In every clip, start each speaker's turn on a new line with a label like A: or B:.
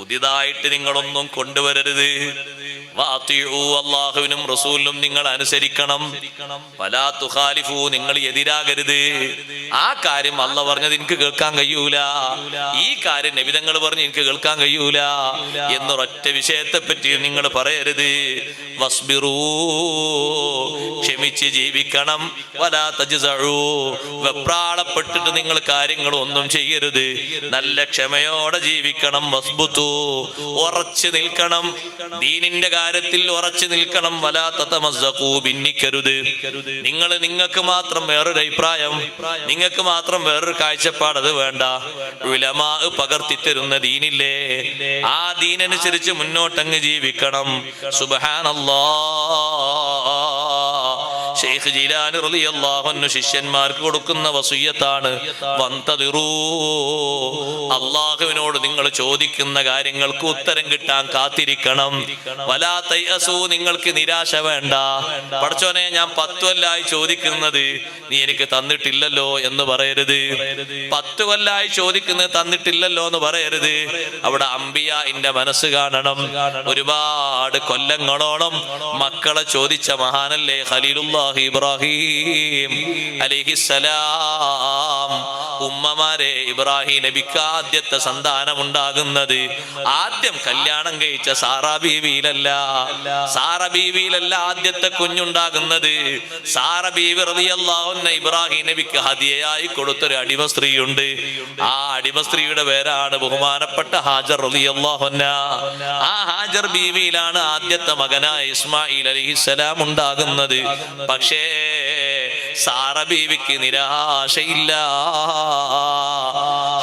A: പുതിയതായിട്ട് നിങ്ങളൊന്നും കൊണ്ടുവരരുത്. അള്ളാഹുവിനും റസൂലിനും നിങ്ങൾ അനുസരിക്കണം വലാ തുഖാലിഫു നിങ്ങൾ എതിരാകരുത്. ആ കാര്യം അല്ല പറഞ്ഞത് എനിക്ക് കേൾക്കാൻ കഴിയൂല. ഈ കാര്യം നബിതങ്ങൾ പറഞ്ഞ് എനിക്ക് കേൾക്കാൻ കഴിയൂല. എന്നൊരൊറ്റ വിഷയത്തെ പറ്റി നിങ്ങൾ പറയരുത്. വസ്ബിറൂ ക്ഷമിച്ച് ജീവിക്കണം. വലാ വെപ്രാളപ്പെട്ടിട്ട് നിങ്ങൾ കാര്യങ്ങൾ ഒന്നും ചെയ്യരുത്. നല്ല ക്ഷമയോടെ ജീവിക്കണം. വസ്ബുത്തു ഉറച്ചു നിൽക്കണം. ദീനിന്റെ കാര്യത്തിൽ ഉറച്ചു നിൽക്കണം. വലാ തതമസ്സഖൂ ഭിന്നിക്കരുത്. നിങ്ങൾ നിങ്ങൾക്ക് മാത്രം വേറൊരു അഭിപ്രായം നിങ്ങൾക്ക് മാത്രം വേറൊരു കാഴ്ചപ്പാട് അത് വേണ്ട. വിലമാ പകർത്തിത്തരുന്ന ദീനില്ലേ? ആ ദീനനുസരിച്ച് മുന്നോട്ടങ്ങ് ജീവിക്കണം. സുബഹാനല്ലാ. ഷെയ്ഖ് ജീലാനി റളിയല്ലാഹു ശിഷ്യന്മാർക്ക് കൊടുക്കുന്ന വസൂയത്താണ്. വന്തതിറൂ. അള്ളാഹുവിനോട് നിങ്ങൾ ചോദിക്കുന്ന കാര്യങ്ങൾക്ക് ഉത്തരം കിട്ടാൻ കാത്തിരിക്കണം. വലാ തയ്യസു നിങ്ങൾക്ക് നിരാശ വേണ്ട. പഠിച്ചോനെ ഞാൻ പത്തു കൊല്ലായി ചോദിക്കുന്നത് നീ എനിക്ക് തന്നിട്ടില്ലല്ലോ എന്ന് പറയരുത്. പത്തു കൊല്ലായി ചോദിക്കുന്നത് തന്നിട്ടില്ലല്ലോ എന്ന് പറയരുത്. അവിടെ അമ്പിയ ഇന്റെ മനസ്സ് കാണണം. ഒരുപാട് കൊല്ലങ്ങളോളം മക്കളെ ചോദിച്ച മഹാനല്ലേ ഖലീലുല്ലാഹി ഇബ്രാഹിം അലിഹിസലാം ഉമ്മമാരെ ഇബ്രാഹിം നബിക്ക് ആദ്യത്തെ സന്താനം ഉണ്ടാകുന്നത് ആദ്യം കല്യാണം കഴിച്ച സാറാ ബീവിയിലല്ല. സാറ ബീവിയിലല്ല ആദ്യത്തെ കുഞ്ഞുണ്ടാകുന്നത്. സാറ ബീവി റളിയല്ലാഹുന്ന ഇബ്രാഹിം നബിക്ക് ഹതിയായി കൊടുത്തൊരു അടിമ സ്ത്രീയുണ്ട്. ആ അടിമ സ്ത്രീയുടെ പേരാണ് ബഹുമാനപ്പെട്ട ഹാജർ റളിയല്ലാഹുന്ന ആ ഹാജർ ബീവിയിലാണ് ആദ്യത്തെ മകനായ ഇസ്മായിൽ അലിഹിസലാം ഉണ്ടാകുന്നത്. പക്ഷേ സാറ ബീവിക്ക് നിരാശയില്ല.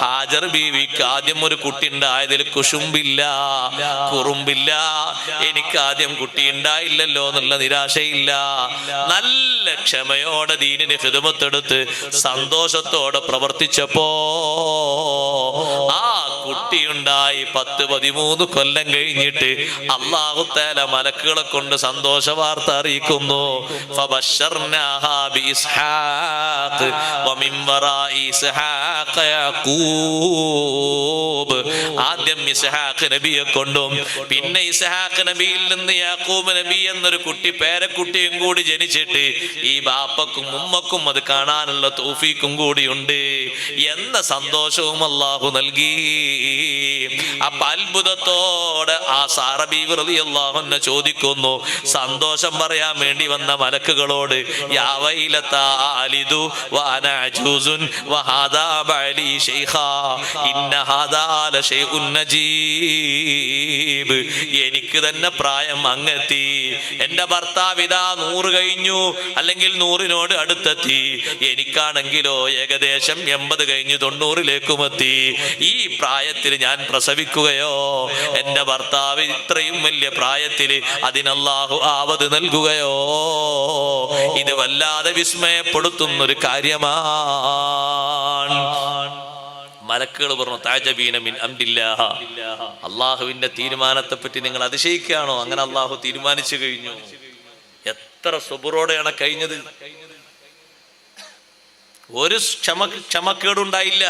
A: ഹാജർ ബീവിക്ക് ആദ്യം ഒരു കുട്ടി ഉണ്ടായതിൽ കുശുമ്പില്ല കുറുമ്പില്ല. എനിക്ക് ആദ്യം കുട്ടി ഉണ്ടായില്ലല്ലോ എന്നുള്ള നിരാശയില്ല. നല്ല ക്ഷമയോടെ ദീനിന് ഹിതമത്തെടുത്ത് സന്തോഷത്തോടെ പ്രവർത്തിച്ചപ്പോ ആ കുട്ടിയുണ്ടായി പത്ത് പതിമൂന്ന് കൊല്ലം കഴിഞ്ഞിട്ട് അള്ളാഹു തേല മലക്കുകളെ കൊണ്ട് സന്തോഷ വാർത്ത അറിയിക്കുന്നു. ഇസ്ഹാഖ് ആദ്യം ഇസഹാഖ് നബിയെ കൊണ്ടും പിന്നെ ഇസഹാഖ് നബിയിൽ നിന്ന് യാക്കൂബ് നബി എന്നൊരു കുട്ടി പേരക്കുട്ടിയും കൂടി ജനിച്ചിട്ട് ഈ ബാപ്പക്കും ഉമ്മക്കും അത് കാണാനുള്ള തൗഫീക്കും കൂടിയുണ്ട് എന്ന സന്തോഷവും അള്ളാഹു നൽകി. അപ്പൊ അത്ഭുതത്തോടെ ആ സാറബി വൃതി അള്ളാഹുന്നെ ചോദിക്കുന്നു സന്തോഷം പറയാൻ വേണ്ടി വന്ന മലക്കുകളോട് യാവയിലത്താലിതു ഇന്ന നജീബ് എനിക്ക് തന്നെ പ്രായം അങ്ങെത്തി. എന്റെ ഭർത്താവ് ഇതാ നൂറ് കഴിഞ്ഞു അല്ലെങ്കിൽ നൂറിനോട് അടുത്തെത്തി. എനിക്കാണെങ്കിലോ ഏകദേശം എൺപത് കഴിഞ്ഞു തൊണ്ണൂറിലേക്കും എത്തി. ഈ പ്രായത്തിൽ ഞാൻ പ്രസവിക്കുകയോ എന്റെ ഭർത്താവ് ഇത്രയും വലിയ പ്രായത്തിൽ അതിനല്ലാഹു ആവത് നൽകുകയോ ഇത് വല്ലാതെ വിസ്മയപ്പെടുത്തുന്നൊരു കാര്യമാണ് മലക്കുകൾ പറഞ്ഞു താജബീനമിൻ മിൻ അംരില്ലാഹ. അള്ളാഹുവിന്റെ തീരുമാനത്തെ പറ്റി നിങ്ങൾ അതിശയിക്കുകയാണോ? അങ്ങനെ അള്ളാഹു തീരുമാനിച്ചു കഴിഞ്ഞു. എത്ര സുബുറോടെയാണ് കഴിഞ്ഞത്? ഒരു ക്ഷമ ക്ഷമക്കേടുണ്ടായില്ല.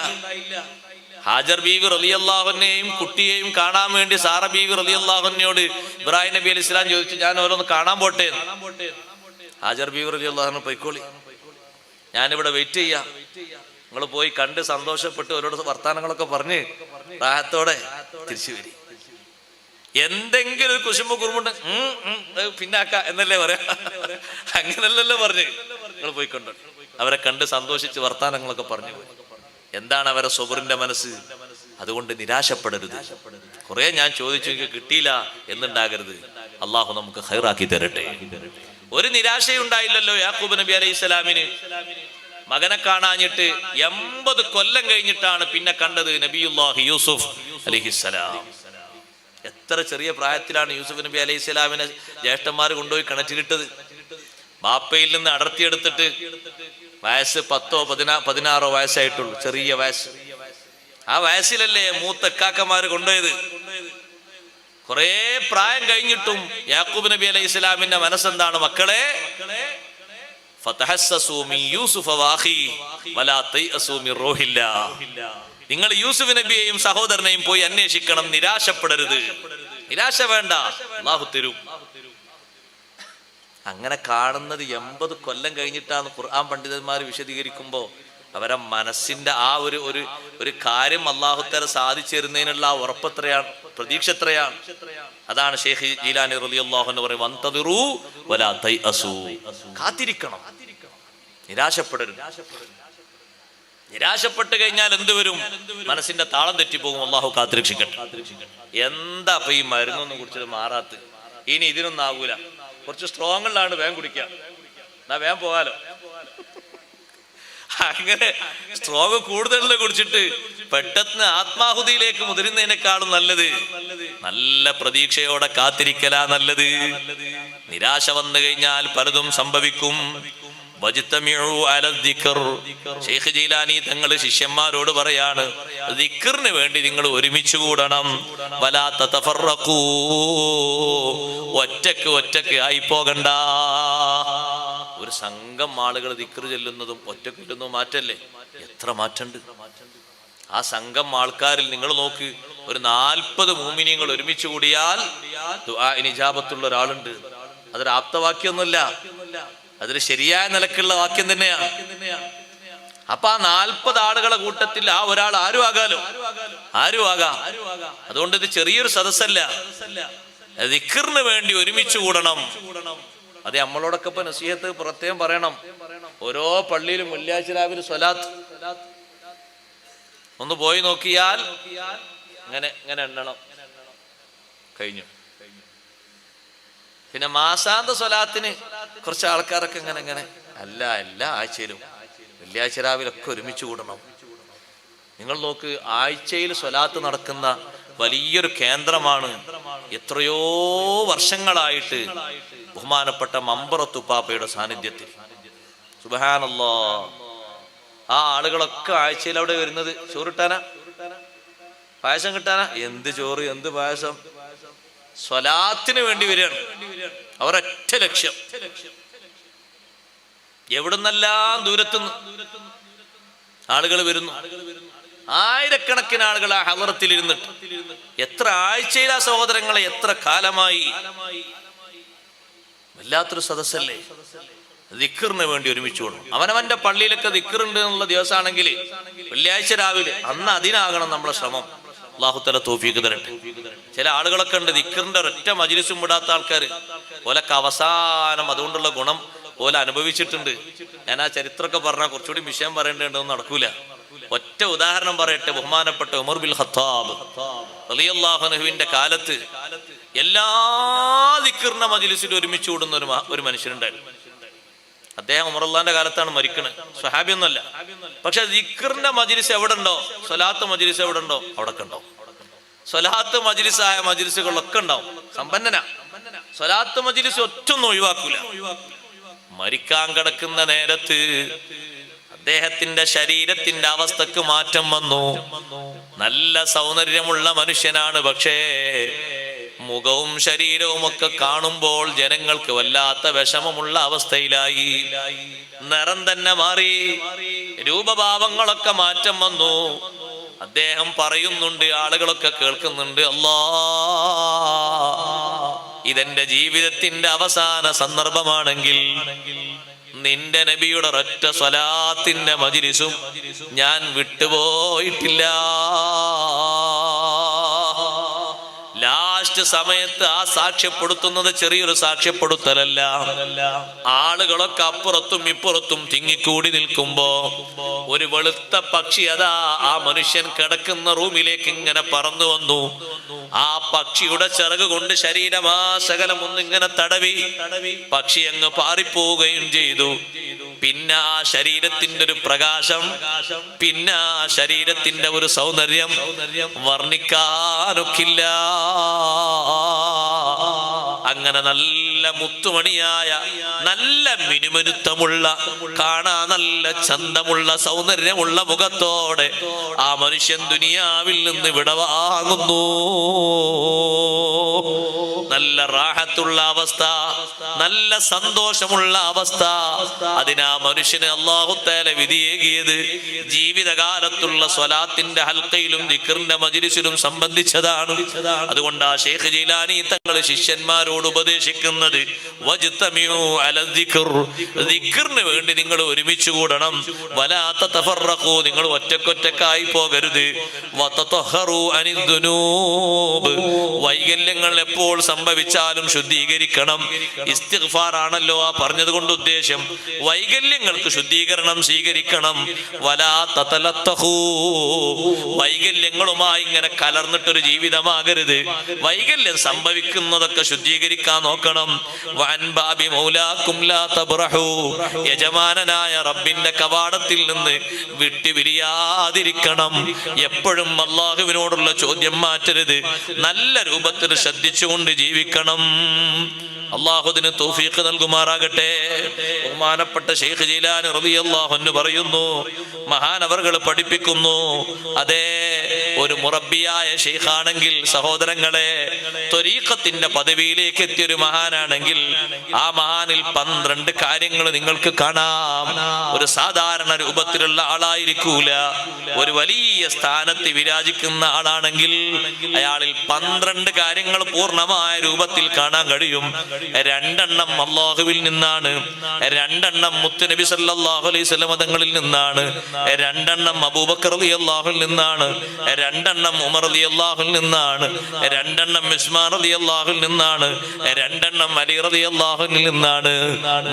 A: ഹാജർ ബീവി റലിയല്ലാഹുനെയും കുട്ടിയെയും കാണാൻ വേണ്ടി സാറ ബീവി അള്ളാഹുനോട് ഇബ്രാഹിം നബി അലി ഇസ്ലാം ചോദിച്ചു ഞാൻ ഓരോന്ന് കാണാൻ പോട്ടെ? ഹാജർ ബീവി റലിയല്ലാഹുനെ പൊയ്ക്കോളി. ഞാനിവിടെ വെയിറ്റ് ചെയ്യാം. നിങ്ങൾ പോയി കണ്ട് സന്തോഷപ്പെട്ട് അവരോട് വർത്തമാനങ്ങളൊക്കെ പറഞ്ഞ് റാഹത്തോടെ തിരിച്ചു വരി. എന്തെങ്കിലും ഒരു കുശുമ്പ് കുറുമുണ്ട് പിന്നാക്ക എന്നല്ലേ പറയാ. അങ്ങനല്ലല്ലോ പറഞ്ഞ് നിങ്ങൾ പോയി കണ്ടു അവരെ കണ്ട് സന്തോഷിച്ച് വർത്തമാനങ്ങളൊക്കെ പറഞ്ഞു. എന്താണ് അവരെ സ്വബറിന്റെ മനസ്സ്? അതുകൊണ്ട് നിരാശപ്പെടരുത്. കുറെ ഞാൻ ചോദിച്ചു എനിക്ക് കിട്ടിയില്ല എന്നുണ്ടാകരുത്. അള്ളാഹു നമുക്ക് ഹൈറാക്കി തരട്ടെ. ഒരു നിരാശയുണ്ടായില്ലല്ലോ യാക്കൂബ് നബി അലൈഹി സ്വലാമിന്. മകനെ കാണാഞ്ഞിട്ട് എൺപത് കൊല്ലം കഴിഞ്ഞിട്ടാണ് പിന്നെ കണ്ടത് നബിയുല്ലാഹി യൂസുഫ് അലഹിസലാം എത്ര ചെറിയ പ്രായത്തിലാണ് യൂസുഫ് നബി അലൈഹി സ്വലാമിനെ ജ്യേഷ്ഠന്മാർ കൊണ്ടുപോയി കിണറ്റിലിട്ടത്. ബാപ്പയിൽ നിന്ന് അടർത്തിയെടുത്തിട്ട് വയസ്സ് പത്തോ പതിനാ പതിനാറോ വയസ്സായിട്ടുള്ളൂ ചെറിയ വയസ്സ്. ആ വയസ്സിലല്ലേ മൂത്ത എക്കാക്കന്മാര് കൊണ്ടുപോയത്? കുറെ പ്രായം കഴിഞ്ഞിട്ടും യാക്കൂബ് നബി അലൈഹി ഇസ്ലാമിന്റെ മനസ്സെന്താണ്? മക്കളെ നിങ്ങൾ യൂസുഫ് നബിയെയും സഹോദരനെയും പോയി അന്വേഷിക്കണം നിരാശപ്പെടരുത്. നിരാശ വേണ്ട. തരും. അങ്ങനെ കാണുന്നത് എൺപത് കൊല്ലം കഴിഞ്ഞിട്ടാണ് ഖുർആൻ പണ്ഡിതന്മാർ വിശദീകരിക്കുമ്പോൾ അവരെ മനസ്സിന്റെ ആ ഒരു ഒരു കാര്യം അള്ളാഹുത്തര സാധിച്ചു തരുന്നതിനുള്ള ആ ഉറപ്പെത്രയാണ് പ്രതീക്ഷ എത്രയാണ് അതാണ് ഷെയ്ഖ് ജീലാനി റലിയല്ലാഹു എന്ന് പറയും വന്തതിറു വലാ തൈഅസൂ. കാത്തിരിക്കണം. നിരാശപ്പെടരുത്. നിരാശപ്പെട്ട് കഴിഞ്ഞാൽ എന്ത് വരും? മനസ്സിന്റെ താളം തെറ്റിപ്പോകും. അള്ളാഹു കാത്തിരക്ഷിക്കട്ടെ. എന്താ ഇപ്പൊ ഈ മരുന്നൊന്നും കുടിച്ചത് മാറാത്ത? ഇനി ഇതിനൊന്നും ആകൂല കുറച്ച് സ്ട്രോങ്ങിലാണ് വേഗം കുടിക്കാം എന്നാ വേഗം പോകാലോ. അങ്ങനെ സ്ട്രോങ് കൂടുതൽ കുടിച്ചിട്ട് പെട്ടെന്ന് ആത്മാഹുതിയിലേക്ക് മുതിരുന്നതിനേക്കാളും നല്ലത്. നല്ല പ്രതീക്ഷയോടെ കാത്തിരിക്കലാ നല്ലത്. നിരാശ വന്നു കഴിഞ്ഞാൽ പലതും സംഭവിക്കും. ഷെയ്ഖ് ജീലാനി തങ്ങൾ ശിഷ്യന്മാരോട് പറയാണ് ദിക്കറിന് വേണ്ടി നിങ്ങൾ ഒരുമിച്ച് കൂടണം. വലാ തതഫറഖൂ. ഒറ്റയ്ക്ക് ഒറ്റയ്ക്ക് ആയി പോകണ്ട ഒരു സംഘം ആളുകൾ ദിക്കർ ചെല്ലുന്നതും ഒറ്റയ്ക്ക് ചെല്ലുന്നതും മാറ്റല്ലേ? എത്ര മാറ്റണ്ട് ആ സംഘം ആൾക്കാരിൽ നിങ്ങൾ നോക്ക് ഒരു നാൽപ്പത് മൂമിനിയങ്ങൾ ഒരുമിച്ച് കൂടിയാൽ നിജാപത്തുള്ള ഒരാളുണ്ട്. അതൊരു ആപ്തവാക്യമൊന്നുമല്ല. അതൊരു ശരിയായ നിലക്കുള്ള വാക്യം തന്നെയാണ് അപ്പൊ ആ നാൽപ്പത് ആളുകളെ കൂട്ടത്തിൽ ആ ഒരാൾ ആരും ആകാലോ? ആരും ആകാം. അതുകൊണ്ട് ഇത് ചെറിയൊരു സദസ്സല്ല. ദിക്കറിന് വേണ്ടി ഒരുമിച്ച് കൂടണം. അതെ നമ്മളോടൊക്കെ ഇപ്പൊ നസീഹത്ത് പ്രത്യേകം പറയണം. ഓരോ പള്ളിയിലും വെള്ളിയാഴ്ച രാവിലെ സ്വലാത്ത്. ഒന്ന് പോയി നോക്കിയാൽ ഇങ്ങനെ ഇങ്ങനെ എണ്ണണം. കഴിഞ്ഞു. പിന്നെ മാസാന്ത സ്വലാത്തിന് കുറച്ച് ആൾക്കാരൊക്കെ ഇങ്ങനെ ഇങ്ങനെ. അല്ല എല്ലാ ആഴ്ചയിലും. വെള്ളിയാഴ്ച രാവിലെ ഒക്കെ ഒരുമിച്ച് കൂടണം. നിങ്ങൾ നോക്ക് ആഴ്ചയിൽ സ്വലാത്ത് നടക്കുന്ന വലിയൊരു കേന്ദ്രമാണ് എത്രയോ വർഷങ്ങളായിട്ട് ബഹുമാനപ്പെട്ട മമ്പറത്തുപ്പാപ്പയുടെ സാന്നിധ്യത്തിൽ. സുബഹാനല്ലോ. ആ ആളുകളൊക്കെ ആഴ്ചയിൽ അവിടെ വരുന്നത് ചോറിട്ടാനാ? പായസം കിട്ടാനാ? എന്ത് ചോറ് എന്ത് പായസം? സ്വലാത്തിന് വേണ്ടി വരികയാണ്. അവരൊറ്റ ലക്ഷ്യം. എവിടുന്നെല്ലാം ദൂരത്തുനിന്ന് ആളുകൾ വരുന്നു? ആയിരക്കണക്കിന് ആളുകൾ ആ ഹവറത്തിൽ ഇരുന്നിട്ട്. എത്ര ആഴ്ചയിലാ സഹോദരങ്ങളെ എത്ര കാലമായി വല്ലാത്തൊരു സദസ്സല്ലേ? ദിക്കറിന് വേണ്ടി ഒരുമിച്ച് കൊണ്ടു അവനവന്റെ പള്ളിയിലൊക്കെ ദിക്കറുണ്ട് എന്നുള്ള ദിവസമാണെങ്കിൽ വെള്ളിയാഴ്ച രാവിലെ അന്ന് അതിനാകണം നമ്മളെ ശ്രമം. അള്ളാഹുത്തല തോഫീക്ക് തരട്ടെ. ചില ആളുകളൊക്കെ ഉണ്ട് ദിക്കറിന്റെ ഒരൊറ്റ മജിലിസും വിടാത്ത ആൾക്കാർ. ഓലൊക്കെ അവസാനം അതുകൊണ്ടുള്ള ഗുണം പോലെ അനുഭവിച്ചിട്ടുണ്ട്. ഞാൻ ആ ചരിത്രമൊക്കെ പറഞ്ഞാൽ കുറച്ചുകൂടി വിഷയം പറയേണ്ടതൊന്നും നടക്കൂല. ഒറ്റ ഉദാഹരണം പറയട്ടെ ബഹുമാനപ്പെട്ട ഉമർ ബിൽ ഹത്താബ് അലിയല്ലാഹുനുഹുവിന്റെ കാലത്ത് എല്ലാ ദിക്കറിന്റെ മജിലിസിൽ ഒരുമിച്ച് കൂടുന്ന ഒരു ഒരു മനുഷ്യനുണ്ടായിരുന്നു അദ്ദേഹം ഉമറുള്ളാന്റെ കാലത്താണ് മരിക്കണത്. സ്വഹാബി ഒന്നല്ല പക്ഷെ ദിക്കറിന്റെ മജിലിസ് എവിടെ ഉണ്ടോ സ്വലാത്ത് മജിലിസ് എവിടെ ഉണ്ടോ അവിടെ ഉണ്ടോ സ്വലാത്ത് മജിലിസായ മജിലിസുകളൊക്കെ ഉണ്ടാവും. സമ്പന്നനാ. സ്വലാത്ത് മജിലിസ് ഒറ്റൊന്നും ഒഴിവാക്കൂല. മരിക്കാൻ കിടക്കുന്ന നേരത്ത് അദ്ദേഹത്തിന്റെ ശരീരത്തിന്റെ അവസ്ഥക്ക് മാറ്റം വന്നു. നല്ല സൗന്ദര്യമുള്ള മനുഷ്യനാണ്. പക്ഷേ മുഖവും ശരീരവും ഒക്കെ കാണുമ്പോൾ ജനങ്ങൾക്ക് വല്ലാത്ത വിഷമമുള്ള അവസ്ഥയിലായി. നിറം തന്നെ മാറി. രൂപഭാവങ്ങളൊക്കെ മാറ്റം വന്നു. അദ്ദേഹം പറയുന്നുണ്ട് ആളുകളൊക്കെ കേൾക്കുന്നുണ്ട് അല്ലാ ഇതെന്റെ ജീവിതത്തിന്റെ അവസാന സന്ദർഭമാണെങ്കിൽ നിന്റെ നബിയുടെ ഒറ്റ സ്വലാത്തിന്റെ മജിരിസും ഞാൻ വിട്ടുപോയിട്ടില്ല. ലാസ്റ്റ് സമയത്ത് ആ സാക്ഷ്യപ്പെടുത്തുന്നത് ചെറിയൊരു സാക്ഷ്യപ്പെടുത്തലല്ല. ആളുകളൊക്കെ അപ്പുറത്തും ഇപ്പുറത്തും തിങ്ങിക്കൂടി നിൽക്കുമ്പോ ഒരു വെളുത്ത പക്ഷി അതാ ആ മനുഷ്യൻ കിടക്കുന്ന റൂമിലേക്ക് ഇങ്ങനെ പറന്നു വന്നു. ആ പക്ഷിയുടെ ചിറക് കൊണ്ട് ശരീരമാശകലം ഒന്നിങ്ങനെ തടവി. പക്ഷി അങ്ങ് പാറിപ്പോവുകയും ചെയ്തു. പിന്നെ ആ ശരീരത്തിന്റെ ഒരു പ്രകാശം പിന്നെ ആ ശരീരത്തിന്റെ ഒരു സൗന്ദര്യം വർണിക്കാനൊക്കില്ല. അങ്ങനെ നല്ല മുത്തുമണിയായ നല്ല മിനുമനുത്തമുള്ള കാണാ നല്ല ചന്തമുള്ള സൗന്ദര്യമുള്ള മുഖത്തോടെ ആ മനുഷ്യൻ ദുനിയാവിൽ നിന്ന് വിടവാങ്ങുന്നു. നല്ല റാഹത്തുള്ള അവസ്ഥ നല്ല സന്തോഷമുള്ള അവസ്ഥ. അതിനാ മനുഷ്യന് അള്ളാഹുത്തേല വിധിയേകിയത് ജീവിതകാലത്തുള്ള സ്വലാത്തിന്റെ ഹൽക്കയിലും ദിക്കറിന്റെ മജിരിസിലും സംബന്ധിച്ചതാണ്. അതുകൊണ്ട് ആ ഷേഖ് ജീലാനി തങ്ങൾ ശിഷ്യന്മാരോട് ഉപദേശിക്കുന്നത് ദിക്കറിന്. വേണ്ടി നിങ്ങൾ ഒരുമിച്ച് കൂടണം. വലാത്ത തഫറഖു നിങ്ങൾ ഒറ്റക്കൊറ്റക്കായി പോകരുത്. വതതഹറു എപ്പോൾ സംഭവിച്ചാലും ശുദ്ധീകരിക്കണം. ഇസ്തിഗ്ഫാർ ആണല്ലോ ആ പറഞ്ഞത് കൊണ്ട് ഉദ്ദേശം. വൈകല്യങ്ങൾക്ക് ശുദ്ധീകരണം സ്വീകരിക്കണം. വലാ തതലത്തഹൂ. വൈകല്യങ്ങളുമായി ഇങ്ങനെ കലർന്നിട്ടൊരു ജീവിതമാകരുത്. വൈകല്യം സംഭവിക്കുന്നതൊക്കെ ശുദ്ധീകരിക്കാൻ നോക്കണം. വാൻബാബി മൗലാക്കും ലാ. യജമാനനായ റബ്ബിന്റെ കവാടത്തിൽ നിന്ന് വിട്ടുപിരിയാതിരിക്കണം. എപ്പോഴും അള്ളാഹുവിനോടുള്ള ചോദ്യം മാറ്റരുത്. നല്ല രൂപത്തിൽ ശ്രദ്ധിച്ചുകൊണ്ട് ജീവിക്കണം. അള്ളാഹുദിന് തൗഫീഖ് നൽകുമാറാകട്ടെ. ബഹുമാനപ്പെട്ട ഷെയ്ഖ് ജീലാൻ അള്ളാഹുന്ന് പറയുന്നു മഹാനവറുകൾ പഠിപ്പിക്കുന്നു അതേ ഒരു മുറബിയായ ഷെയ്ഖാണെങ്കിൽ സഹോദരങ്ങളെ ത്വരീഖത്തിന്റെ പദവിയിലേക്ക് എത്തിയ ഒരു മഹാനാണെങ്കിൽ ആ മഹാനിൽ പന്ത്രണ്ട് കാര്യങ്ങൾ നിങ്ങൾക്ക് കാണാം. ഒരു സാധാരണ രൂപത്തിലുള്ള ആളായിരിക്കൂല. ഒരു വലിയ സ്ഥാനത്ത് വിരാജിക്കുന്ന ആളാണെങ്കിൽ അയാളിൽ പന്ത്രണ്ട് കാര്യങ്ങൾ പൂർണമായ രൂപത്തിൽ കാണാൻ കഴിയും. രണ്ടെണ്ണം അള്ളാഹുവിൽ നിന്നാണ്. രണ്ടെണ്ണം മുത്തുനബി സല്ലാഹു അലൈഹി വസല്ലം തങ്ങളിൽ നിന്നാണ്. രണ്ടെണ്ണം അബൂബക്കർ അലി അള്ളാഹുൽ നിന്നാണ്. രണ്ടെണ്ണം ഉമർ അലി അള്ളാഹുൽ നിന്നാണ്. രണ്ടെണ്ണം ഉസ്മാൻ അള്ളാഹുൽ നിന്നാണ്. രണ്ടെണ്ണം അലി റളിയല്ലാഹുവിൽ നിന്നാണ്.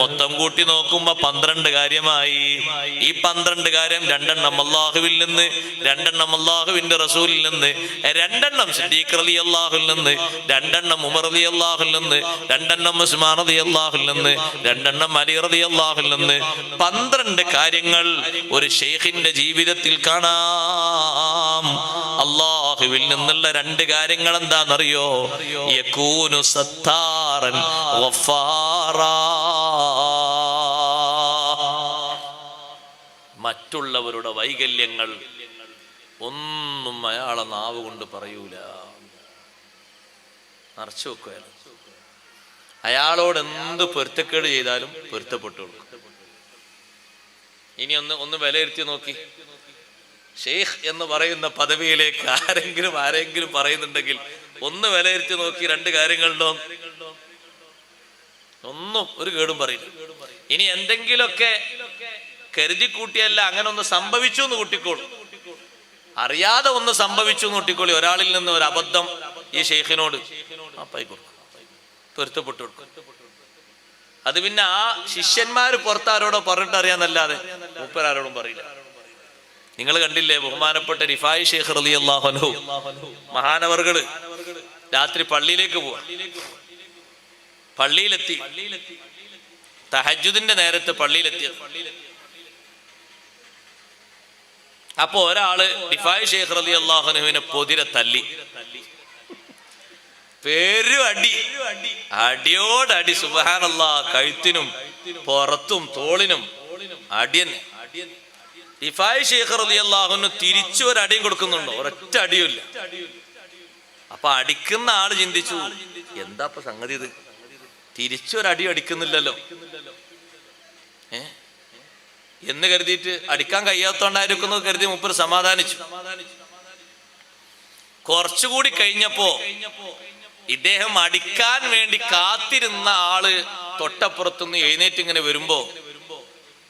A: മൊത്തം കൂട്ടി നോക്കുമ്പോ പന്ത്രണ്ട് കാര്യമായി. ഈ പന്ത്രണ്ട് കാര്യം രണ്ടെണ്ണം അള്ളാഹുവിൽ നിന്ന് രണ്ടെണ്ണം അള്ളാഹുവിന്റെ റസൂലിൽ നിന്ന് രണ്ടെണ്ണം സിദ്ദീഖ് അലി അള്ളാഹുൽ നിന്ന് രണ്ടെണ്ണം ഉമർ അലി അള്ളാഹുൽ നിന്ന് രണ്ടെണ്ണം ഉസ്മാൻ റളിയല്ലാഹുവിൽ നിന്ന് രണ്ടെണ്ണം അലി റളിയല്ലാഹുവിൽ നിന്ന് പന്ത്രണ്ട് കാര്യങ്ങൾ ഒരു ഷെയ്ഖിന്റെ ജീവിതത്തിൽ കാണാം. അള്ളാഹുവിൽ നിന്നുള്ള രണ്ട് കാര്യങ്ങൾ എന്താണെന്നറിയോ? യകൂനു സത്താറൻ. മറ്റുള്ളവരുടെ വൈകല്യങ്ങൾ ഒന്നും അയാളെ നാവ് കൊണ്ട് പറയൂല. നിറച്ചു വെക്കുകയാണ് അയാളോട് എന്ത് പൊരുത്തക്കേട് ചെയ്താലും പൊരുത്തപ്പെട്ടു കൊടുക്കും. ഇനി ഒന്ന് ഒന്ന് വിലയിരുത്തി നോക്കി. ഷെയ്ഖ് എന്ന് പറയുന്ന പദവിയിലേക്ക് ആരെങ്കിലും ആരെങ്കിലും പറയുന്നുണ്ടെങ്കിൽ ഒന്ന് വിലയിരുത്തി നോക്കി രണ്ട് കാര്യങ്ങളുണ്ടോ? ഒന്നും ഒരു കേടും പറയില്ല. ഇനി എന്തെങ്കിലുമൊക്കെ കരുതി കൂട്ടിയല്ല അങ്ങനെ ഒന്ന് സംഭവിച്ചു എന്ന് കൂട്ടിക്കോളും. അറിയാതെ ഒന്ന് സംഭവിച്ചു എന്ന് കൂട്ടിക്കോളി. ഒരാളിൽ നിന്ന് ഒരു അബദ്ധം ഈ ഷെയ്ഖിനോട്. അപ്പായി കൊടുക്കും പൊരുത്തപ്പെട്ടു അത് പിന്നെ ആ ശിഷ്യന്മാർ പുറത്താരോടോ പറഞ്ഞിട്ട് അറിയാന്നല്ലാതെ മൂപ്പരാരോടും പറയില്ല. നിങ്ങൾ കണ്ടില്ലേ ബഹുമാനപ്പെട്ട റിഫായി ഷെയ്ഖ് അലി അള്ളാഹു മഹാനവർകൾ രാത്രി പള്ളിയിലേക്ക് പോവാ. പള്ളിയിലെത്തി. തഹജുദിന്റെ നേരത്ത് പള്ളിയിലെത്തി. അപ്പൊ ഒരാൾ ഡിഫായ് ഷേഖ് അലി അള്ളാഹുനുവിനെ പൊതിരെ തല്ലി. പേരു അടി അടിയോടടി സുബാനല്ല കഴുത്തിനും പുറത്തും തോളിനും അടിയന്നെ. ഇഫായ് ശേഖർ അലി അള്ളാഹുന് തിരിച്ചു ഒരു അടിയും കൊടുക്കുന്നുണ്ടോ? ഒരൊറ്റ അടിയുമില്ല അപ്പൊ അടിക്കുന്ന ആൾ ചിന്തിച്ചു എന്താ ഇപ്പൊ സംഗതി ഇത്? തിരിച്ചു ഒരു അടി അടിക്കുന്നില്ലല്ലോ. ഏ? എന്ന് കരുതിയിട്ട് അടിക്കാൻ കഴിയാത്തോണ്ടായിരിക്കുന്നു കരുതി മുപ്പർ സമാധാനിച്ചു. കുറച്ചുകൂടി കഴിഞ്ഞപ്പോ ഇദ്ദേഹം അടിക്കാൻ വേണ്ടി കാത്തിരുന്ന ആൾ തൊട്ടപ്പുറത്തുനിന്ന് എഴുന്നേറ്റ് ഇങ്ങനെ വരുമ്പോ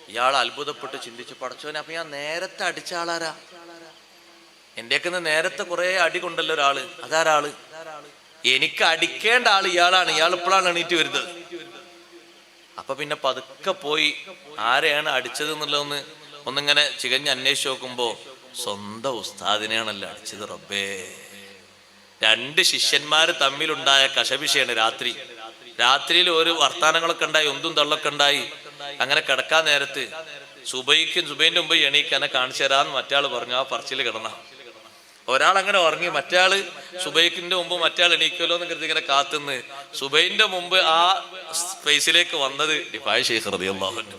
A: ഇയാൾ അത്ഭുതപ്പെട്ട് ചിന്തിച്ചു പടച്ചോനെ അപ്പൊ ഞാൻ നേരത്തെ അടിച്ച ആളാരാ? എന്റെയൊക്കെ നേരത്തെ കുറെ അടി കൊണ്ടല്ലോ ഒരാൾ. അതാരാൾ? എനിക്ക് അടിക്കേണ്ട ആൾ ഇയാളാണ്. ഇയാൾ ഇപ്പോഴാണ് എണീറ്റ് വരുന്നത്. അപ്പൊ പിന്നെ പതുക്കെ പോയി ആരെയാണ് അടിച്ചത് എന്നുള്ളതൊന്ന് ഒന്നിങ്ങനെ ചികഞ്ഞ് അന്വേഷിച്ച് നോക്കുമ്പോ സ്വന്തം ഉസ്താദിനെയാണല്ലോ അടിച്ചത് റബ്ബേ. രണ്ട് ശിഷ്യന്മാർ തമ്മിലുണ്ടായ കശപിശയാണ് രാത്രി. രാത്രിയിൽ ഒരു വർത്താനങ്ങളൊക്കെ ഉണ്ടായി ഒന്നും തള്ളൊക്കെ ഉണ്ടായി. അങ്ങനെ കിടക്കാൻ നേരത്ത് സുബൈക്കും സുബൈന്റെ മുമ്പ് എണീക്കനെ കാണിച്ചു തരാന്ന് മറ്റാൾ പറഞ്ഞു ആ പറച്ചിൽ കിടന്ന. ഒരാൾ അങ്ങനെ ഉറങ്ങി മറ്റാൾ സുബൈക്കിന്റെ മുമ്പ് മറ്റാൾ എണീക്കുമല്ലോ എന്ന് കരുതി ഇങ്ങനെ കാത്തുനിന്ന് സുബൈന്റെ മുമ്പ് ആ സ്പേസിലേക്ക് വന്നത് ഷെയ്ഖ്.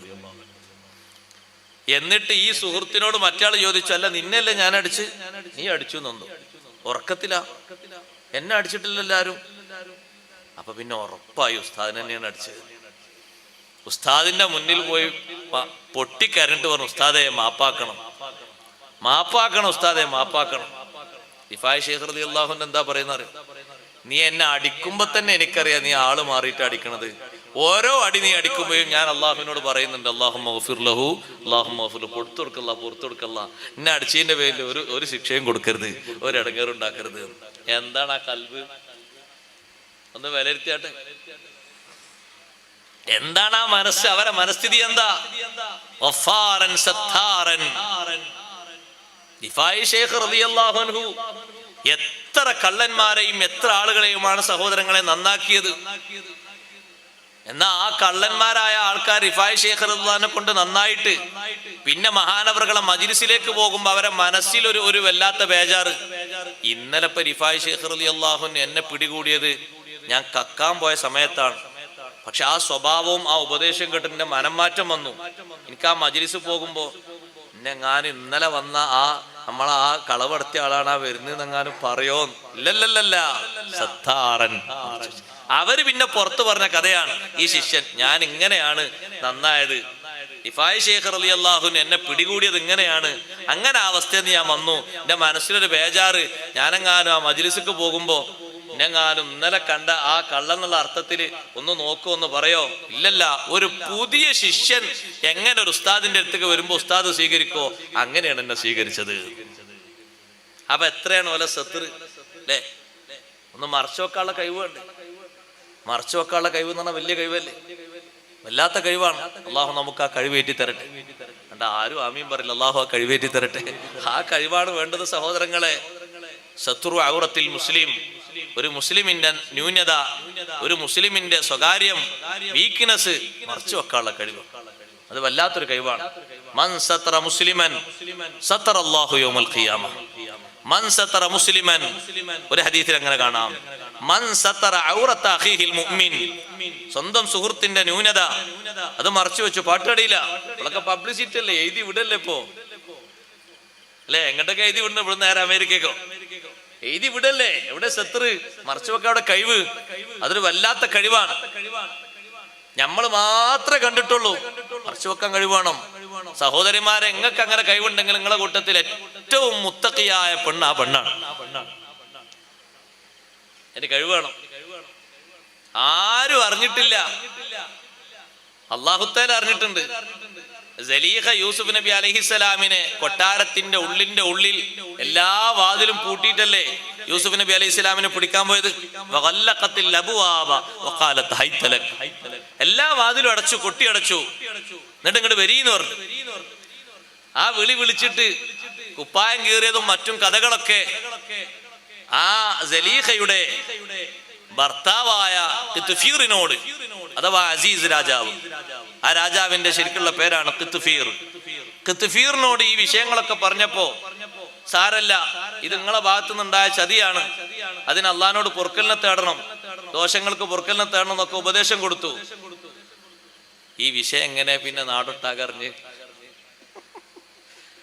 A: എന്നിട്ട് ഈ സുഹൃത്തിനോട് മറ്റാൾ ചോദിച്ചു അല്ല നിന്നെയല്ലേ ഞാൻ അടിച്ച് നീ അടിച്ചു നന്നു ഉറക്കത്തിലാ. എന്നെ അടിച്ചിട്ടില്ല എല്ലാരും. അപ്പൊ പിന്നെ ഉറപ്പായി ഉസ്താദിനെ തന്നെയാണ് അടിച്ചത്. ഉസ്താദിന്റെ മുന്നിൽ പോയി പൊട്ടിക്കരണ്ട് പറഞ്ഞു ഉസ്താദെ മാപ്പാക്കണം. മാപ്പാക്കണം ഉസ്താദെ മാപ്പാക്കണം. ഇഫായ് ഷേഖ് റതി അള്ളാഹുന്റെ എന്താ പറയുന്ന അറിയാം നീ എന്നെ അടിക്കുമ്പോ തന്നെ എനിക്കറിയാം നീ ആൾ മാറിയിട്ട് അടിക്കണത്. ഓരോ അടി നീ അടിക്കുമ്പോഴും ഞാൻ അള്ളാഹുവിനോട് പറയുന്നുണ്ട് അള്ളാഹു ലഹു അള്ളാഹു മഹഫിർ പുറത്തു കൊടുക്കല്ല പുറത്തു കൊടുക്കല്ല എന്നെ അടിച്ചതിന്റെ പേരിൽ ഒരു ഒരു ശിക്ഷയും കൊടുക്കരുത് ഒരു ഇടങ്ങേറുണ്ടാക്കരുത് എന്താണ് ആ കൽവ് ഒന്ന് വിലയിരുത്തിയാട്ടെ. എന്താണ് ആ മനസ്സ്? അവരെ മനസ്ഥിതി എന്താ? എത്ര കള്ളന്മാരെയും എത്ര ആളുകളെയുമാണ് സഹോദരങ്ങളെ നന്നാക്കിയത്. എന്നാ ആ കള്ളന്മാരായ ആൾക്കാർ റിഫായ് ഷേഖ് റഹ്ലാനെ കൊണ്ട് നന്നായിട്ട് പിന്നെ മഹാനവറുകളെ മജിലിസിലേക്ക് പോകുമ്പോ അവരെ മനസ്സിൽ ഒരു ഒരു വല്ലാത്ത ബേജാറ്. ഇന്നലെ ഇപ്പൊ റിഫായ് ഷേഖ് അള്ളാഹു എന്നെ പിടികൂടിയത് ഞാൻ കക്കാൻ പോയ സമയത്താണ്. പക്ഷെ ആ സ്വഭാവവും ആ ഉപദേശം കേട്ട് എന്റെ മനംമാറ്റം വന്നു. എനിക്ക് ആ മജിലിസ് പോകുമ്പോ എന്നെ ഞാൻ ഇന്നലെ വന്ന ആ നമ്മൾ ആ കളവടത്തിയ ആളാണ് ആ വരുന്നതെങ്ങാനും പറയോ ഇല്ലല്ലല്ല സത്താറൻ അവർ പിന്നെ പുറത്തു പറഞ്ഞ കഥയാണ്. ഈ ശിഷ്യൻ ഞാൻ ഇങ്ങനെയാണ് നന്നായത്. ഇഫായ് ശേഖർ അലി അള്ളാഹുൻ എന്നെ പിടികൂടിയത് ഇങ്ങനെയാണ്. അങ്ങനെ ആ അവസ്ഥയിൽ ഞാൻ വന്നു. എന്റെ മനസ്സിലൊരു ബേജാറ്. ഞാനെങ്ങാനും ആ മജിലിസിക്ക് പോകുമ്പോ എന്നെങ്ങാനും ഇന്നലെ കണ്ട ആ കള്ളെന്നുള്ള അർത്ഥത്തിൽ ഒന്ന് നോക്കൂ ഒന്ന് പറയോ? ഇല്ലല്ല ഒരു പുതിയ ശിഷ്യൻ എങ്ങനെ ഒരു ഉസ്താദിന്റെ അടുത്തേക്ക് വരുമ്പോ ഉസ്താദ് സ്വീകരിക്കോ? അങ്ങനെയാണ് എന്നെ സ്വീകരിച്ചത്. അപ്പൊ എത്രയാണ് ഓല സത്ത് അല്ലേ ഒന്ന് മറച്ചു വെക്കാനുള്ള കഴിവ് വേണ്ടേ മറച്ചു വെക്കാനുള്ള കഴിവ് എന്ന് പറഞ്ഞാൽ വലിയ കഴിവല്ലേ? വല്ലാത്ത കഴിവാണ്. അള്ളാഹു നമുക്ക് ആ കഴിവേറ്റി തരട്ടെ. കണ്ട ആരും ആമീൻ പറയില്ല. അള്ളാഹു ആ കഴിവേറ്റി തരട്ടെ. ആ കഴിവാണ് വേണ്ടത് സഹോദരങ്ങളെ. ശത്രു ഔറത്തിൽ മുസ്ലിം. ഒരു മുസ്ലിമിന്റെ ന്യൂനത ഒരു മുസ്ലിമിന്റെ സ്വകാര്യം വീക്ക്നെസ് മറച്ചു വെക്കാനുള്ള കഴിവ്. അത് വല്ലാത്തൊരു കഴിവാണ്. മൻ സത്ര മുസ്ലിമൻ സത്ര യൗമൽ ഖിയാമ. മൻ സത്ര മുസ്ലിമൻ ഒരു ഹദീസിൽ അങ്ങനെ കാണാം. സ്വന്തം സുഹൃത്തിന്റെ ന്യൂനത. അത് മറച്ചു വെച്ചു പാട്ടടിയില്ല. അവളൊക്കെ പബ്ലിസിറ്റി അല്ലേ എഴുതി വിടല്ലേ ഇപ്പോ? അല്ലെ എങ്ങോട്ടൊക്കെ എഴുതി വിടണം? ഇവിടെ നേരെ അമേരിക്കക്കോ? എഴുതി വിടല്ലേ? എവിടെ ശത്രു മറച്ചു വെക്ക അവിടെ കഴിവ്. അതൊരു വല്ലാത്ത കഴിവാണ്. നമ്മൾ മാത്രമേ കണ്ടിട്ടുള്ളൂ. മറച്ചു വെക്കാൻ കഴിവാണം സഹോദരിമാരെ എങ്ങക്ക് അങ്ങനെ കഴിവുണ്ടെങ്കിൽ നിങ്ങളുടെ കൂട്ടത്തിൽ ഏറ്റവും മുത്തക്കിയായ പെണ്ണ് ആ പെണ്ണാണ്. എന്റെ കഴിവ് വേണം. ആരും അറിഞ്ഞിട്ടില്ല. അള്ളാഹുത്തേൽ അറിഞ്ഞിട്ടുണ്ട്. സലീഹ യൂസുഫ് നബി അലഹിസ്സലാമിനെ കൊട്ടാരത്തിന്റെ ഉള്ളിന്റെ ഉള്ളിൽ എല്ലാ വാതിലും പൂട്ടിയിട്ടല്ലേ യൂസുഫ് നബി അലൈഹി സ്വലാമിനെ പിടിക്കാൻ പോയത്. എല്ലാ വാതിലും അടച്ചു കൊട്ടി അടച്ചു. എന്നിട്ട് ഇങ്ങോട്ട് വരീന്ന് പറഞ്ഞു. ആ വിളി വിളിച്ചിട്ട് കുപ്പായം കീറിയതും മറ്റും കഥകളൊക്കെ ആ ജലീഹയുടെ ഭർത്താവായ കിത്തുഫീറിനോട് അഥവാ അസീസ് രാജാവ്. ആ രാജാവിന്റെ ശരിക്കുള്ള പേരാണ് കിത്തുഫീർ. കിത്തുഫീറിനോട് ഈ വിഷയങ്ങളൊക്കെ പറഞ്ഞപ്പോ സാരല്ല ഇത് നിങ്ങളെ ഭാഗത്തു നിന്നുണ്ടായ ചതിയാണ്. അതിന് അള്ളഹാനോട് പൊറുക്കലിനെ തേടണം. ദോഷങ്ങൾക്ക് പൊറുക്കലിനെ തേടണം എന്നൊക്കെ ഉപദേശം കൊടുത്തു. ഈ വിഷയം എങ്ങനെ പിന്നെ നാടൊട്ടാകറിഞ്ഞ്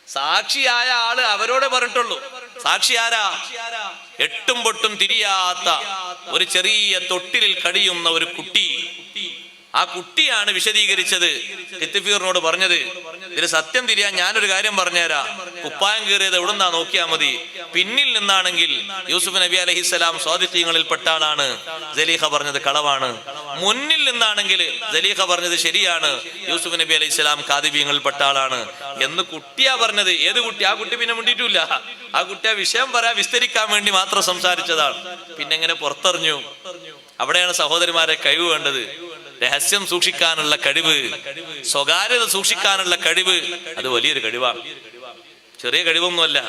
A: സാക്ഷിയായ ആൾ അവരോടെ പറഞ്ഞിട്ടുള്ളൂ. സാക്ഷി ആരാ? എട്ടും പൊട്ടും തിരിയാത്ത ഒരു ചെറിയ തൊട്ടിലിൽ കടിയുന്ന ഒരു കുട്ടി. ആ കുട്ടിയാണ് വിശദീകരിച്ചത് കിത്തിഫീറിനോട് പറഞ്ഞത്. ഇതിൽ സത്യം തിരിയാൻ ഞാനൊരു കാര്യം പറഞ്ഞുതരാ. കുപ്പായം കീറിയത് എവിടുന്നാ നോക്കിയാ മതി. പിന്നിൽ നിന്നാണെങ്കിൽ യൂസുഫ് നബി അലഹിസ്സലാം സ്വാതിഥ്യങ്ങളിൽ പെട്ട ആളാണ്. ജലീഹ പറഞ്ഞത് കളവാണ്. മുന്നിൽ നിന്നാണെങ്കിൽ ജലീഹ പറഞ്ഞത് ശരിയാണ്. യൂസുഫ് നബി അലൈഹി സ്വലാം കാദിബീങ്ങളിൽ പെട്ട ആളാണ്. എന്ന് കുട്ടിയാ പറഞ്ഞത്. ഏത് കുട്ടി? ആ കുട്ടി പിന്നെ മുണ്ടിട്ടില്ല. ആ കുട്ടി ആ വിഷയം പറയാ വിസ്തരിക്കാൻ വേണ്ടി മാത്രം സംസാരിച്ചതാണ്. പിന്നെ എങ്ങനെ പുറത്തറിഞ്ഞു? അവിടെയാണ് സഹോദരിമാരെ കഴിവ് വേണ്ടത്. രഹസ്യം സൂക്ഷിക്കാനുള്ള കഴിവ് സ്വകാര്യത സൂക്ഷിക്കാനുള്ള കഴിവ് അത് വലിയൊരു കഴിവാണ്. ചെറിയ കഴിവൊന്നുമല്ല.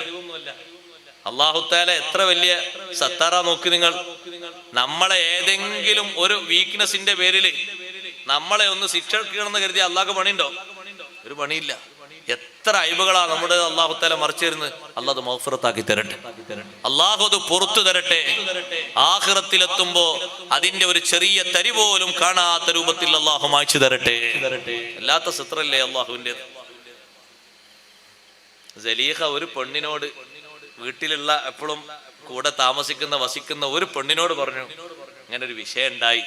A: അള്ളാഹുത്താല എത്ര വലിയ സത്താറ നോക്കി നിങ്ങൾ. നമ്മളെ ഏതെങ്കിലും ഒരു വീക്ക്നെസിന്റെ പേരിൽ നമ്മളെ ഒന്ന് ശിക്ഷണമെന്ന് കരുതി അള്ളാഹ് പണിയുണ്ടോ? ഒരു പണിയില്ല. എത്ര അയവുകളാ നമ്മുടെ അള്ളാഹു തല തരുന്നത്? അള്ളാഹ് മൗഫറത്താക്കി തരട്ടെ. അള്ളാഹു അത് പുറത്തു തരട്ടെ. ആഹ്റത്തിലെത്തുമ്പോ അതിന്റെ ഒരു ചെറിയ തരി പോലും കാണാത്ത രൂപത്തിൽ അള്ളാഹു മായ്ച്ചു തരട്ടെ. അല്ലാത്ത ചിത്രല്ലേ അള്ളാഹുവിന്റെ ജലീഹ ഒരു പെണ്ണിനോട് വീട്ടിലുള്ള എപ്പോഴും കൂടെ താമസിക്കുന്ന വസിക്കുന്ന ഒരു പെണ്ണിനോട് പറഞ്ഞു ഇങ്ങനെ ഒരു വിഷയം ഉണ്ടായി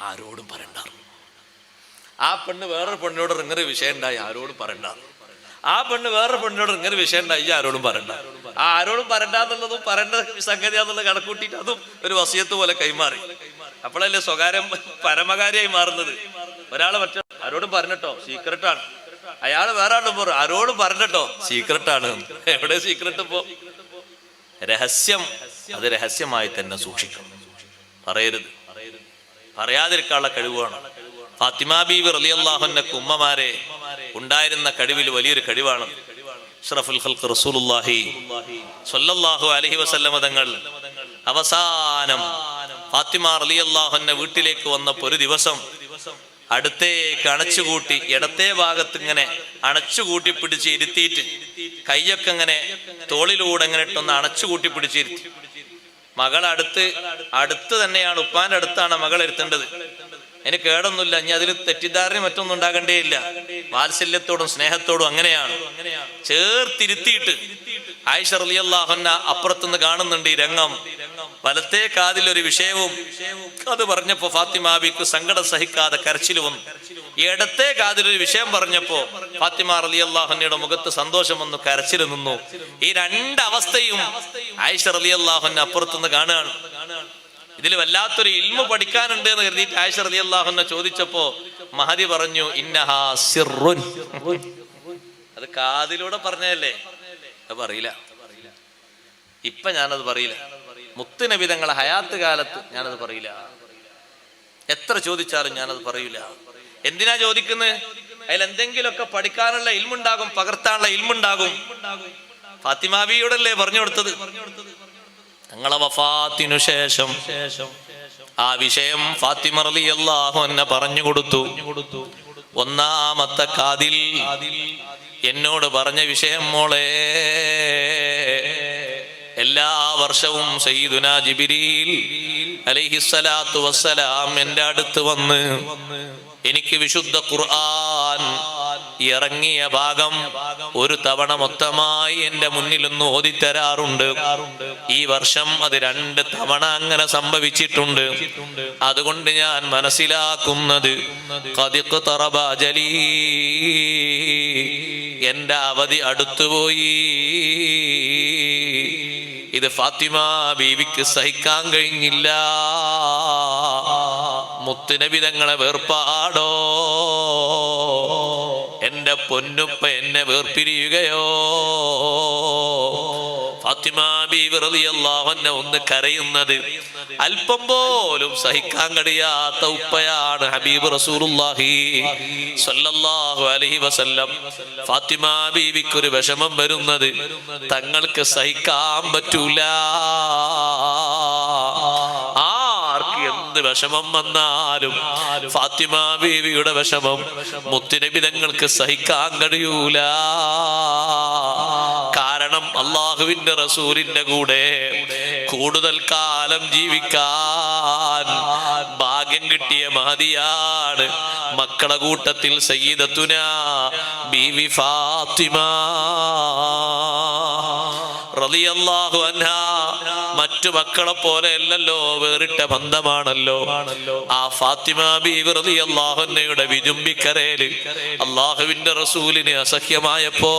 A: ആരോടും പറയണ്ട ആ പെണ്ണ് വേറൊരു പെണ്ണിനോട് ഇങ്ങനെ വിഷയം ഉണ്ടായി ആരോടും പറയണ്ട. ആ പെണ്ണ് വേറെ പെണ്ണിനോട് ഇങ്ങനെ വിഷയം ഉണ്ടായി ആരോടും പറയണ്ട. ആ ആരോടും പറയണ്ട എന്നുള്ളതും പറയേണ്ട സംഗതിയാന്നുള്ള കണക്കൂട്ടിയിട്ട് അതും ഒരു വസിയത്ത് പോലെ കൈമാറി. അപ്പോഴല്ലേ സ്വകാര്യം പരമകാരിയായി മാറുന്നത്. ഒരാൾ മറ്റേ ആരോടും പറഞ്ഞിട്ടോ സീക്രട്ടാണ് അയാൾ വേറെ ആളും പറ ആരോടും പറഞ്ഞട്ടോ സീക്രട്ടാണ് എവിടെ സീക്രട്ട് ഇപ്പോ? രഹസ്യം അത് രഹസ്യമായി തന്നെ സൂക്ഷിക്കണം. പറയരുത്. പറയാതിരിക്കാനുള്ള കഴിവാണ് ഫാത്തിമ ബീവി റളിയല്ലാഹുവിന്റെ ഉമ്മമാരെ ഉണ്ടായിരുന്ന കഴിവിൽ വലിയൊരു കഴിവാണ് റസൂലുള്ളാഹി സ്വല്ലല്ലാഹു അലൈഹി തങ്ങൾ അവസാനം ഫാത്തിമ റളിയല്ലാഹുവിന്റെ വീട്ടിലേക്ക് വന്നപ്പോൾ ഒരു ദിവസം അടുത്തേക്ക് അണച്ചുകൂട്ടി ഇടത്തെ ഭാഗത്ത് ഇങ്ങനെ അണച്ചുകൂട്ടി പിടിച്ച് ഇരുത്തിയിട്ട് കൈയൊക്കെ ഇങ്ങനെ തോളിലൂടെ ഇങ്ങനെ ഇട്ടൊന്ന് അണച്ചുകൂട്ടി പിടിച്ചിരുത്തി മകൾ അടുത്ത് അടുത്ത് തന്നെയാണ് ഉപ്പാന്റെ അടുത്താണ് മകൾ ഇരുത്തേണ്ടത്. അതിന് കേടൊന്നുമില്ല. ഇനി അതിൽ തെറ്റിദ്ധാരണ മറ്റൊന്നും ഉണ്ടാകണ്ടേയില്ല. വാത്സല്യത്തോടും സ്നേഹത്തോടും അങ്ങനെയാണ്. ചേർത്തിരുത്തിയിട്ട് ആയിഷ റളിയല്ലാഹുന്ന അപ്പുറത്തുനിന്ന് കാണുന്നുണ്ട് ഈ രംഗം. വലത്തെ കാതിൽ ഒരു വിഷയവും അത് പറഞ്ഞപ്പോ ഫാത്തിമാബിക്ക് സങ്കടം സഹിക്കാതെ കരച്ചിൽ വന്നു ഇടത്തെ കാതിൽ ഒരു വിഷയം പറഞ്ഞപ്പോ ഫാത്തിമ അള്ളാഹുന്നയുടെ മുഖത്ത് സന്തോഷം വന്നു കരച്ചിൽ നിന്നു. ഈ രണ്ടവസ്ഥയും ആയിഷ അള്ളാഹുന്ന അപ്പുറത്തുനിന്ന് കാണുകയാണ്. ഇതിൽ വല്ലാത്തൊരു ഇൽമ പഠിക്കാനുണ്ട് എന്ന് കരുതിയിട്ട് ആയിഷ റതി അള്ളാഹുന്ന ചോദിച്ചപ്പോ മഹതി പറഞ്ഞു ഇന്നഹാ സിറുൻ. അത് കാതിലൂടെ പറഞ്ഞതല്ലേ? അത് പറയില്ല. ഇപ്പൊ ഞാനത് പറയില്ല. മുത്തുനബി തങ്ങളെ ഹയാത്ത് കാലത്ത് ഞാനത് പറയില്ല. എത്ര ചോദിച്ചാലും ഞാനത് പറയില്ല എന്തിനാ ചോദിക്കുന്നത് അതിൽ എന്തെങ്കിലുമൊക്കെ പഠിക്കാനുള്ള ഇൽമുണ്ടാകും പകർത്താനുള്ള ഇൽമുണ്ടാകും. ഫാത്തിമാബിയോടല്ലേ പറഞ്ഞു കൊടുത്തത്? തങ്ങളെ വഫാത്തിനു ശേഷം ആ വിഷയം ഫാത്തിമ അള്ളാഹു എന്നെ പറഞ്ഞു കൊടുത്തു. ഒന്നാമത്തെ കാതിൽ എന്നോട് പറഞ്ഞ വിഷയം മോളെ എല്ലാ വർഷവും സയ്യിദുന ജിബിരിൽ അലൈഹിസ്സലാത്തു വസ്സലാം എന്റെ അടുത്ത് വന്ന് എനിക്ക് വിശുദ്ധ ഖുർആൻ ഇറങ്ങിയ ഭാഗം ഒരു തവണ മൊത്തമായി എന്റെ മുന്നിലൊന്ന് ഓതിത്തരാറുണ്ട്. ഈ വർഷം അത് രണ്ട് തവണ അങ്ങനെ സംഭവിച്ചിട്ടുണ്ട്. അതുകൊണ്ട് ഞാൻ മനസ്സിലാക്കുന്നത് കതിക്ക് തറബാജലി എന്റെ അവധി അടുത്തുപോയി. ഇത് ഫാത്തിമ ബീവിക്ക് സഹിക്കാൻ കഴിഞ്ഞില്ല. മുത്തുനബിതങ്ങളെ വേർപ്പാടോ? എന്റെ പൊന്നുപ്പ എന്നെ വേർപിരിയുകയോ? ഒന്ന് കരയുന്നത് അല്പം പോലും സഹിക്കാൻ കഴിയാത്ത ഉപ്പയാണ് ഹബീബ് സ്വല്ലല്ലാഹു അലൈഹി വസല്ലം. ഫാത്തിമ ഒരു വിഷമം വരുന്നത് തങ്ങൾക്ക് സഹിക്കാൻ പറ്റൂല. എന്ത് വിഷമം വന്നാലും ഫാത്തിമ ബീവിയുടെ വിഷമം മുത്തുനബി തങ്ങൾക്ക് സഹിക്കാൻ കഴിയൂല. കാരണം അള്ളാഹുവിന്റെ റസൂലിന്റെ കൂടെ കൂടുതൽ കാലം ജീവിക്കാൻ ഭാഗ്യം കിട്ടിയ മഹതിയാണ് മക്കളെ കൂട്ടത്തിൽ സയ്യിദത്തുന ബീവി ഫാത്തിമ. റളിയല്ലാഹു അൻഹാ. മറ്റു മക്കളെ പോലെ അല്ലല്ലോ വേറിട്ട ബന്ധമാണല്ലോ. ആ ഫാത്തിമ ബീവൃതി അള്ളാഹുനയുടെ വിജുംബിക്കരയിൽ അള്ളാഹുവിന്റെ റസൂലിനെ അസഹ്യമായപ്പോ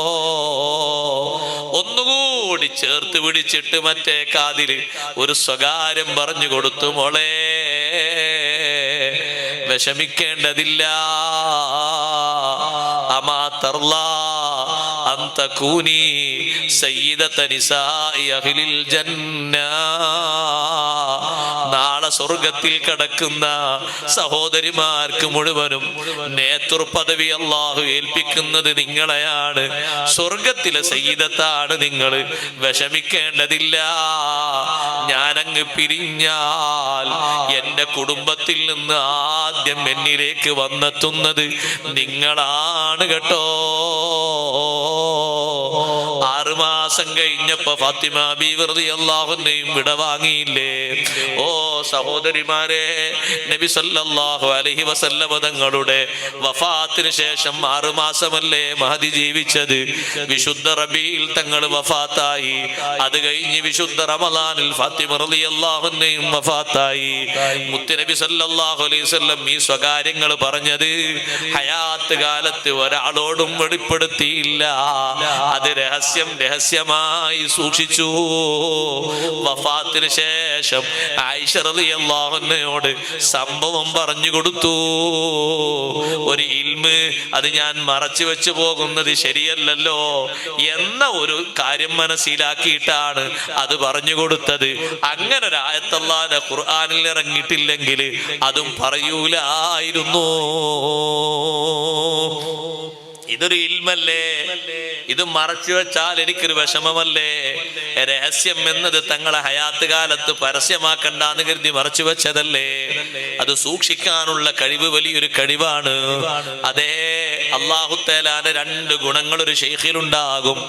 A: ഒന്നുകൂടി ചേർത്ത് പിടിച്ചിട്ട് മറ്റേ കാതിൽ ഒരു സ്വകാര്യം പറഞ്ഞു കൊടുത്തു മോളെ വിഷമിക്കേണ്ടതില്ല. അമാ തർലാ അൻ തകൂനി ജന്ന. നാളെ സ്വർഗത്തിൽ കടക്കുന്ന സഹോദരിമാർക്ക് മുഴുവനും നേതൃ പദവി അള്ളാഹു ഏൽപ്പിക്കുന്നത് നിങ്ങളെയാണ്. സ്വർഗത്തിലെ സയ്യിദത്താണ് നിങ്ങൾ. വിഷമിക്കേണ്ടതില്ല. ഞാനങ്ങ് പിരിഞ്ഞാൽ എന്റെ കുടുംബത്തിൽ നിന്ന് ആദ്യം എന്നിലേക്ക് വന്നെത്തുന്നത് നിങ്ങളാണ് കേട്ടോ. வருமா മാസം കഴിഞ്ഞപ്പോ ഫാത്തിമ ബീവൃതി അള്ളാഹുനെയും വിടവാങ്ങിയില്ലേ ഓ സഹോദരിമാരെ നബി സല്ലല്ലാഹു അലഹി വസല്ലമ തങ്ങളുടെ വഫാത്തിന് ശേഷം ആറു മാസമല്ലേ മഹദി ജീവിച്ചത്? വിശുദ്ധ റബിയിൽ തങ്ങൾ വഫാത്തായി. അത് കഴിഞ്ഞ് വിശുദ്ധ റമലാനിൽ ഫാത്തിമ റലി റളിയല്ലാഹുവിനെയും വഫാത്തായി മുത്തുനബി സല്ലല്ലാഹു അലൈഹി വസല്ലം ഈ സ്വകാര്യങ്ങൾ പറഞ്ഞത് ഹയാത്ത് കാലത്ത് ഒരാളോടും വെളിപ്പെടുത്തിയില്ല. അത് രഹസ്യം രഹസ്യം രഹസ്യമായി സൂക്ഷിച്ചു. വഫാത്തിന് ശേഷം ആയിഷ റളിയല്ലാഹുവിനോട് സംഭവം പറഞ്ഞു കൊടുത്തു. ഒരു ഇൽമ് അത് ഞാൻ മറച്ചു വെച്ചു പോകുന്നത് ശരിയല്ലല്ലോ എന്ന ഒരു കാര്യം മനസ്സിലാക്കിയിട്ടാണ് അത് പറഞ്ഞു കൊടുത്തത്. അങ്ങനെ ഒരു ആയത്തല്ലാതെ ഖുർആാനിൽ ഇറങ്ങിയിട്ടില്ലെങ്കിൽ അതും പറയൂലായിരുന്നു. ഇതൊരു ഇൽമല്ലേ? ഇത് മറച്ചു വെച്ചാൽ എനിക്കൊരു വിഷമമല്ലേ? രഹസ്യം എന്നത് തങ്ങളെ ഹയാത്ത് കാലത്ത് പരസ്യമാക്കണ്ടെന്ന് കരുതി മറച്ചു വെച്ചതല്ലേ? അത് സൂക്ഷിക്കാനുള്ള കഴിവ് വലിയൊരു കഴിവാണ്. അതേ അള്ളാഹുത്തേലാന്റെ രണ്ട് ഗുണങ്ങൾ ഒരു ഷെയ്ഖിലുണ്ടാകും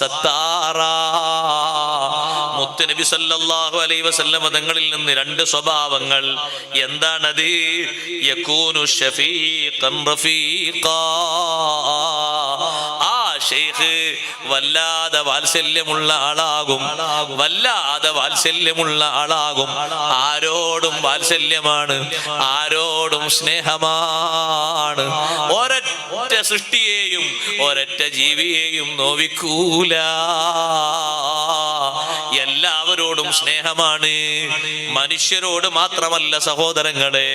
A: സത്താറ. മുത്തുനബി സല്ലല്ലാഹു അലൈഹി വസല്ലം തങ്ങളിൽ നിന്ന് രണ്ട് സ്വഭാവങ്ങൾ. എന്താണത്? യകൂനു ഷഫീഖൻ റഫീഖാ. വല്ലാതെ വാത്സല്യമുള്ള ആളാകും. വല്ലാതെ വാത്സല്യമുള്ള ആളാകും. ആരോടും വാത്സല്യമാണ് ആരോടും സ്നേഹമാണ്. ഒരൊറ്റ സൃഷ്ടിയെയും ഒരൊറ്റ ജീവിയെയും നോവിക്കൂല. എല്ലാവരോടും സ്നേഹമാണ്. മനുഷ്യരോട് മാത്രമല്ല സഹോദരങ്ങളെ.